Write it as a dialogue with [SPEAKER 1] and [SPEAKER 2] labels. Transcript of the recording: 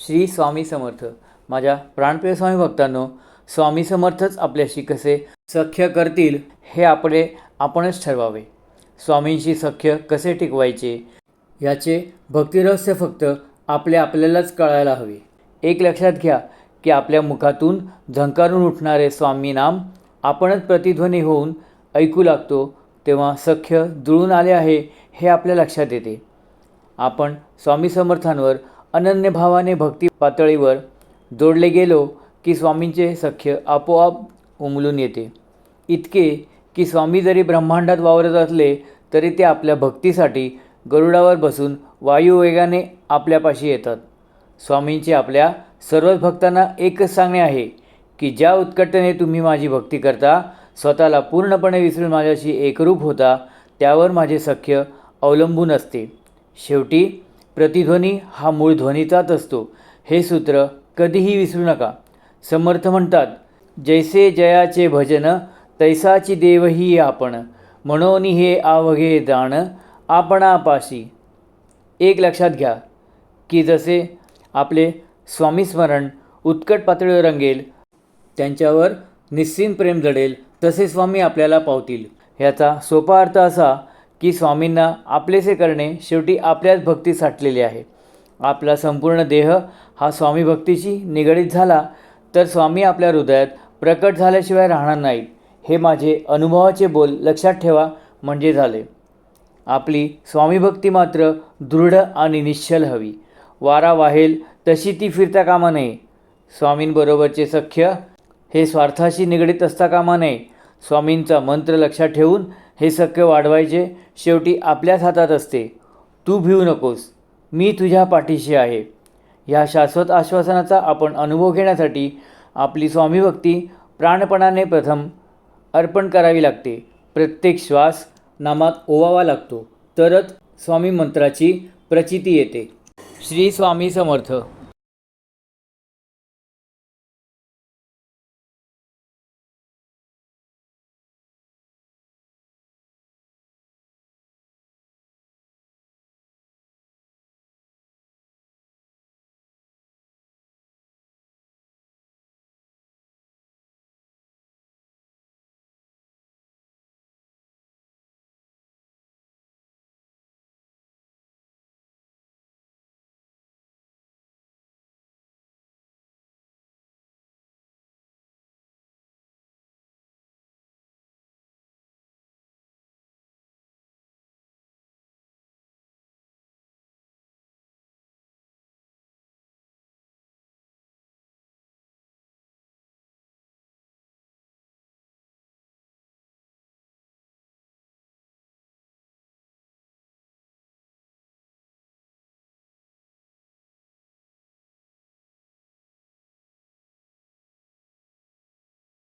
[SPEAKER 1] श्री स्वामी समर्थ. माझ्या प्राणप्रिय स्वामी भक्तांनो स्वामी समर्थच आपल्याशी कसे सख्य करतील हे आपले आपणच ठरवावे. स्वामींशी सख्य कसे टिकवायचे याचे भक्तिरहस्य फक्त आपले आपल्यालाच कळायला हवे. एक लक्षात घ्या की आपल्या मुखातून झंकारून उठणारे स्वामी नाम आपणच प्रतिध्वनी होऊन ऐकू लागतो तेव्हा सख्य जुळून आले आहे हे आपल्या लक्षात येते. आपण स्वामी समर्थांवर अनन्यभावाने भक्ती पातळीवर जोडले गेलो की स्वामींचे सख्य आपोआप उमलून येते. इतके की स्वामी जरी ब्रह्मांडात वावरत असले तरी ते आपल्या भक्तीसाठी गरुडावर बसून वायुवेगाने आपल्यापाशी येतात. स्वामींचे आपल्या सर्वच भक्तांना एकच सांगणे आहे की ज्या उत्कटतेने तुम्ही माझी भक्ती करता स्वतःला पूर्णपणे विसरून माझ्याशी एकरूप होता त्यावर माझे सख्य अवलंबून असते. शेवटी प्रतिध्वनी हा मूळ ध्वनीचाच असतो. हे सूत्र कधीही विसरू नका. समर्थ म्हणतात जैसे जयाचे भजन तैसाची देवही आपण. म्हणून हे आवघे जाण आपणापाशी. एक लक्षात घ्या की जसे आपले स्वामी स्मरण उत्कट पातळीवर रंगेल त्यांच्यावर निस्सीम प्रेम जडेल तसे स्वामी आपल्याला पावतील. ह्याचा सोपा अर्थ असा की स्वामींना आपलेसे करणे शेवटी आपल्याच भक्ती साठलेली आहे. आपला संपूर्ण देह हा स्वामी भक्तीशी निगडीत झाला तर स्वामी आपल्या हृदयात प्रकट झाल्याशिवाय राहणार नाहीत. हे माझे अनुभवाचे बोल लक्षात ठेवा म्हणजे झाले. आपली स्वामीभक्ती मात्र दृढ आणि निश्चल हवी. वारा वाहेल तशी ती फिरता कामा नये. स्वामींबरोबरचे सख्य हे स्वार्थाशी निगडीत असता कामा नये. स्वामींचा मंत्र लक्षात ठेवून हे सख्य वाढवायचे शेवटी आपल्याच हातात असते. तू भिवू नकोस मी तुझ्या पाठीशी आहे. ह्या शाश्वत आश्वासनाचा आपण अनुभव घेण्यासाठी आपली स्वामीभक्ती प्राणपणाने प्रथम अर्पण करावी लागते. प्रत्येक श्वास नामात ओवावा लागतो. तरच स्वामी मंत्राची प्रचिती येते. श्री स्वामी समर्थ.